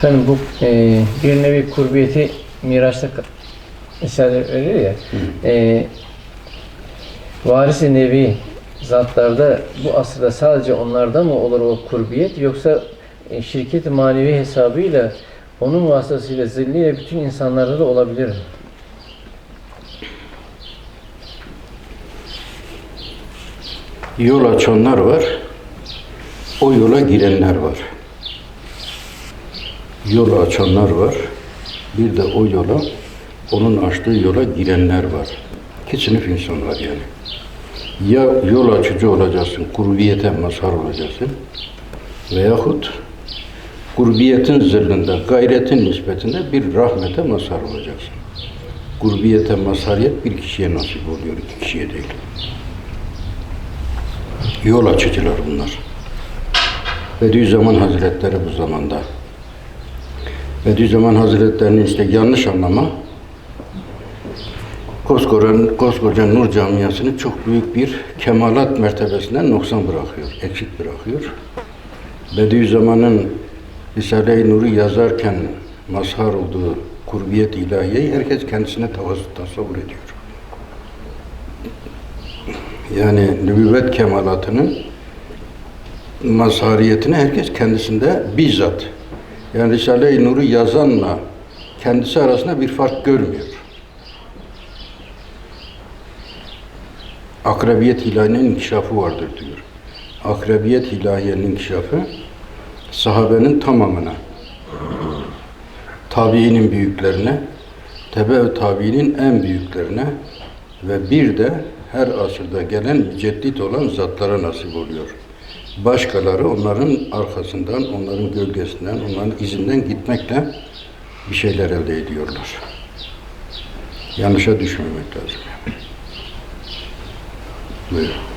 Efendim bu e, bir nevi kurbiyeti Miraç'ta misal veriyor ya. E, varis-i nevi zatlarda bu asırda sadece onlarda mı olur o kurbiyet yoksa e, şirket manevi hesabıyla onun vasıtasıyla zilliyle bütün insanlarda da olabilir mi? Yol açanlar var, o yola girenler var. Yol açanlar var, bir de o yola, onun açtığı yola girenler var. İki sınıf insan var yani. Ya yol açıcı olacaksın, kurbiyete mazhar olacaksın veyahut kurbiyetin zırhında, gayretin nispetinde bir rahmete mazhar olacaksın. Kurbiyete mazhariyet bir kişiye nasip oluyor, iki kişiye değil. Yol açıcılar bunlar. Bediüzzaman Hazretleri bu zamanda. Bediüzzaman Hazretleri'nin işte yanlış anlama koskoca, koskoca Nur Camiası'nı çok büyük bir kemalat mertebesinden noksan bırakıyor, eksik bırakıyor. Bediüzzaman'ın Risale-i Nur'u yazarken mazhar olduğu kurbiyet ilahiyeyi herkes kendisine tasavvur ediyor. Yani nübüvvet kemalatının mazhariyetini herkes kendisinde bizzat yani Risale-i Nur'u yazanla kendisi arasında bir fark görmüyor. Akrabiyet ilahinin inkişafı vardır diyor. Akrabiyet ilahiyenin inkişafı sahabenin tamamına, tabiinin büyüklerine, tebe tabiinin en büyüklerine ve bir de her asırda gelen müceddit olan zatlara nasip oluyor. Başkaları onların arkasından, onların gölgesinden, onların izinden gitmekle bir şeyler elde ediyorlar. Yanlışa düşmemek lazım. Buyurun.